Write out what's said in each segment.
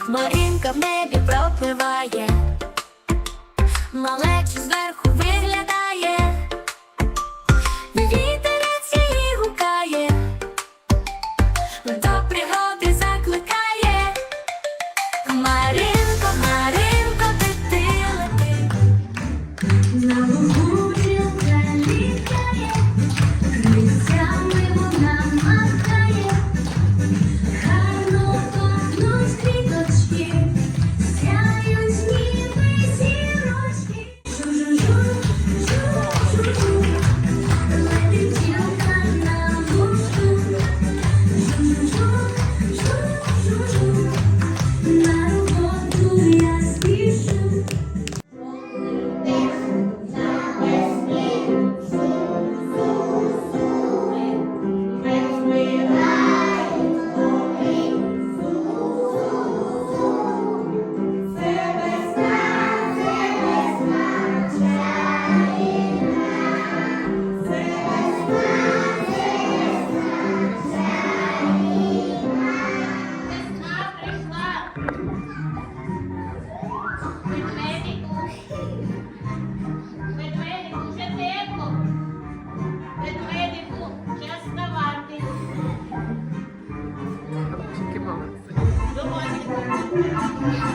Хмаринка в небі пропливає,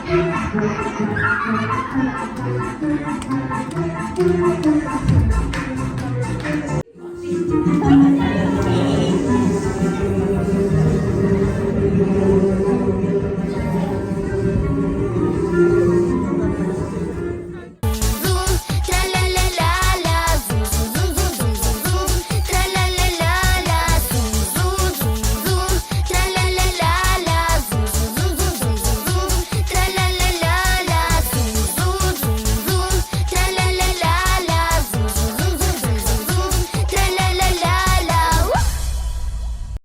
Thank you.